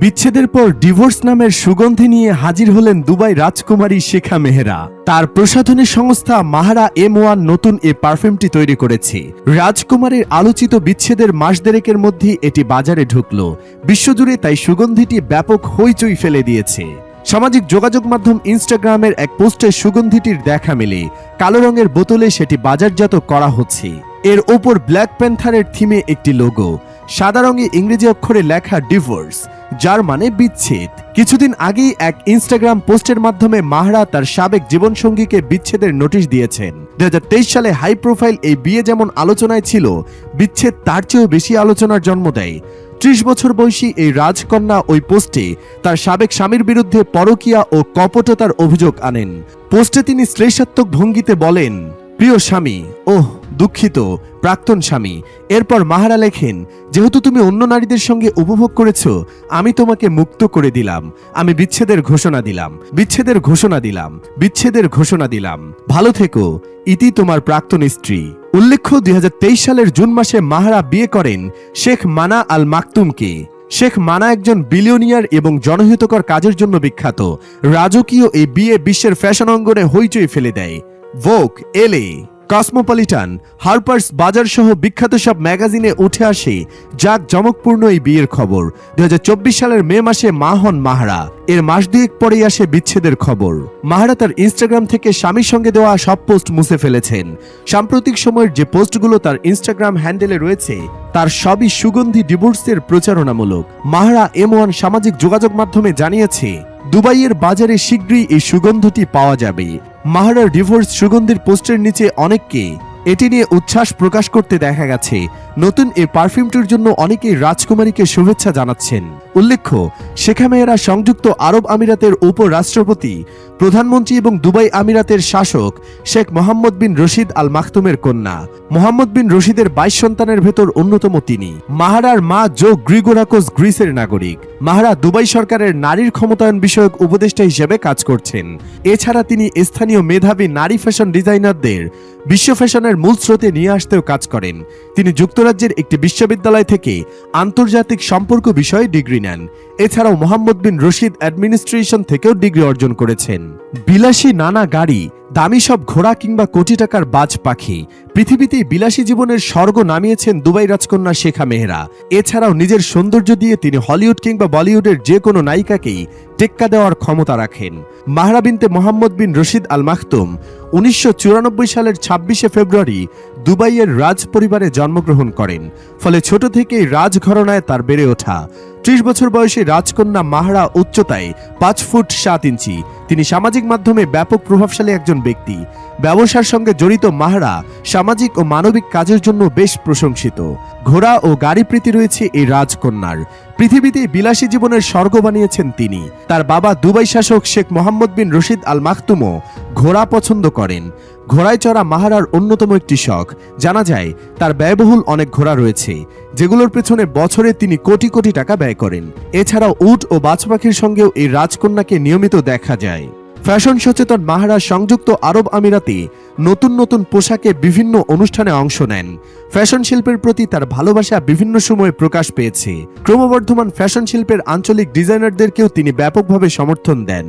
বিচ্ছেদের পর ডিভোর্স নামের সুগন্ধি নিয়ে হাজির হলেন দুবাই রাজকুমারী শেখা মেহরা। তার প্রসাধনী সংস্থা মাহারা এম ওয়ান নতুন এ পারফিউমটি তৈরি করেছে। রাজকুমারীর আলোচিত বিচ্ছেদের মাস দেড়েকের মধ্যে এটি বাজারে ঢুকল। বিশ্বজুড়ে তাই সুগন্ধিটি ব্যাপক হইচই ফেলে দিয়েছে। সামাজিক যোগাযোগ মাধ্যম ইনস্টাগ্রামের এক পোস্টে সুগন্ধিটির দেখা মেলে। কালো রঙের বোতলে সেটি বাজারজাত করা হচ্ছে। এর ওপর ব্ল্যাক প্যান্থারের থিমে একটি লোগো। সাদা রঙে ইংরেজি অক্ষরে লেখা ডিভোর্স যার মানে বিচ্ছেদ। কিছুদিন আগেই এক ইনস্টাগ্রাম পোস্টের মাধ্যমে মাহরা তার সাবেক জীবনসঙ্গীকে বিচ্ছেদের নোটিশ দিয়েছেন। দুই হাজার তেইশ সালে হাই প্রোফাইল এই বিয়ে যেমন আলোচনায় ছিল, বিচ্ছেদ তার চেয়েও বেশি আলোচনার জন্ম দেয়। ত্রিশ বছর বয়সী এই রাজকন্যা ওই পোস্টে তার সাবেক স্বামীর বিরুদ্ধে পরকীয়া ও কপটতার অভিযোগ আনেন। পোস্টে তিনি শ্লেষাত্মক ভঙ্গিতে বলেন, প্রিয় স্বামী, ওহ দুঃখিত, প্রাক্তন স্বামী। এরপর মাহারা লেখেন, যেহেতু তুমি অন্য নারীদের সঙ্গে উপভোগ করেছ, আমি তোমাকে মুক্ত করে দিলাম। আমি বিচ্ছেদের ঘোষণা দিলাম। বিচ্ছেদের ঘোষণা দিলাম। বিচ্ছেদের ঘোষণা দিলাম। ভালো থেকো। ইতি তোমার প্রাক্তন স্ত্রী। উল্লেখ্য, দুই হাজার তেইশ সালের জুন মাসে মাহারা বিয়ে করেন শেখ মানা আল মাকতুমকে শেখ মানা একজন বিলিয়নিয়ার এবং জনহিতকর কাজের জন্য বিখ্যাত। রাজকীয় এই বিয়ে বিশ্বের ফ্যাশন অঙ্গনে হইচই ফেলে দেয়। ভোক এলে। কসমোপলিটান, হার্পার্স বাজার সহ বিখ্যাত সব ম্যাগাজিনে উঠে আসে যাক জমকপূর্ণ এই বিয়ের খবর। দুই হাজার চব্বিশ সালের মে মাসে মা হন মাহারা। এর মাস দুয়েক পরেই আসে বিচ্ছেদের খবর। মাহারা তার ইনস্টাগ্রাম থেকে স্বামীর সঙ্গে দেওয়া সব পোস্ট মুছে ফেলেছেন। সাম্প্রতিক সময়ের যে পোস্টগুলো তার ইনস্টাগ্রাম হ্যান্ডেলে রয়েছে, তার সবই সুগন্ধি ডিভোর্সের প্রচারণামূলক। মাহারা এম ওয়ান সামাজিক যোগাযোগ মাধ্যমে জানিয়েছে, দুবাইয়ের বাজারে শীঘ্রই এই সুগন্ধটি পাওয়া যাবে। মাহারার ডিভোর্স সুগন্ধির পোস্টের নিচে অনেককে এটি নিয়ে উচ্ছ্বাস প্রকাশ করতে দেখা গেছে। নতুন এই পারফিউমটির জন্য অনেকেই রাজকুমারীকে শুভেচ্ছা জানাচ্ছেন। উল্লেখ্য শেখা মেয়েরা সংযুক্ত আরব আমিরাতের উপরাষ্ট্রপতি, প্রধানমন্ত্রী এবং দুবাই আমিরাতের শাসক শেখ মোহাম্মদ বিন রশিদ আল মাখতুমের কন্যা। মোহাম্মদ বিন রশিদের বাইশ সন্তানের ভেতর অন্যতম তিনি। মাহারার মা জো গ্রিগোরাকোস গ্রিসের নাগরিক। মাহারা দুবাই সরকারের নারীর ক্ষমতায়ন বিষয়ক উপদেষ্টা হিসেবে কাজ করছেন। এছাড়া তিনি স্থানীয় মেধাবী নারী ফ্যাশন ডিজাইনারদের বিশ্ব ফ্যাশনের মূল স্রোতে নিয়ে আসতেও কাজ করেন। তিনি যুক্তরাজ্যের একটি বিশ্ববিদ্যালয় থেকে আন্তর্জাতিক সম্পর্ক বিষয়ে ডিগ্রি নেন। এছাড়াও মোহাম্মদ বিন রশিদ অ্যাডমিনিস্ট্রেশন থেকেও ডিগ্রি অর্জন করেছেন। বিলাসী নানা গাড়ি দামি সব ঘোড়া কিংবা কোটি টাকার বাজ পাখি। পৃথিবীতেই বিলাসী জীবনের স্বর্গ নামিয়েছেন দুবাই রাজকন্যা শেখা মেহরা। এছাড়াও নিজের সৌন্দর্য দিয়ে তিনি হলিউড কিংবা বলিউডের যে কোনো নায়িকাকেই টেক্কা দেওয়ার ক্ষমতা রাখেন। মাহরা বিনতে মোহাম্মদ বিন রশিদ আল মাহতুম উনিশশো চুরানব্বই সালের ছাব্বিশে ফেব্রুয়ারি দুবাইয়ের রাজ পরিবারে জন্মগ্রহণ করেন। ফলে ছোট থেকেই রাজঘরনায় তার বেড়ে ওঠা। ত্রিশ বছর বয়সী রাজকন্যা মাহরা উচ্চতায় পাঁচ ফুট সাত ইঞ্চি। তিনি সামাজিক মাধ্যমে ব্যাপক প্রভাবশালী একজন ব্যক্তি। ব্যবসার সঙ্গে জড়িত মাহরা সামাজিক ও মানবিক কাজের জন্য বেশ প্রশংসিত। ঘোড়া ও গাড়ি প্রীতি রয়েছে এই রাজকন্যার। পৃথিবীতে বিলাসী জীবনের স্বর্গ বানিয়েছেন তিনি। তার বাবা দুবাই শাসক শেখ মোহাম্মদ বিন রশিদ আল মাখতুমও ঘোড়া পছন্দ করেন। ঘোড়ায় চড়া মাহারার অন্যতম একটি শখ। জানা যায়, তার ব্যয়বহুল অনেক ঘোড়া রয়েছে, যেগুলোর পেছনে বছরে তিনি কোটি কোটি টাকা ব্যয় করেন। এছাড়াও উট ও বাজ পাখির সঙ্গেও এই রাজকন্যাকে নিয়মিত দেখা যায়। ফ্যাশন সচেতন মাহারা সংযুক্ত আরব আমিরাতে নতুন নতুন পোশাকে বিভিন্ন অনুষ্ঠানে অংশ নেন। ফ্যাশন শিল্পের প্রতি তার ভালোবাসা বিভিন্ন সময়ে প্রকাশ পেয়েছে। ক্রমবর্ধমান ফ্যাশন শিল্পের আঞ্চলিক ডিজাইনারদেরকেও তিনি ব্যাপকভাবে সমর্থন দেন।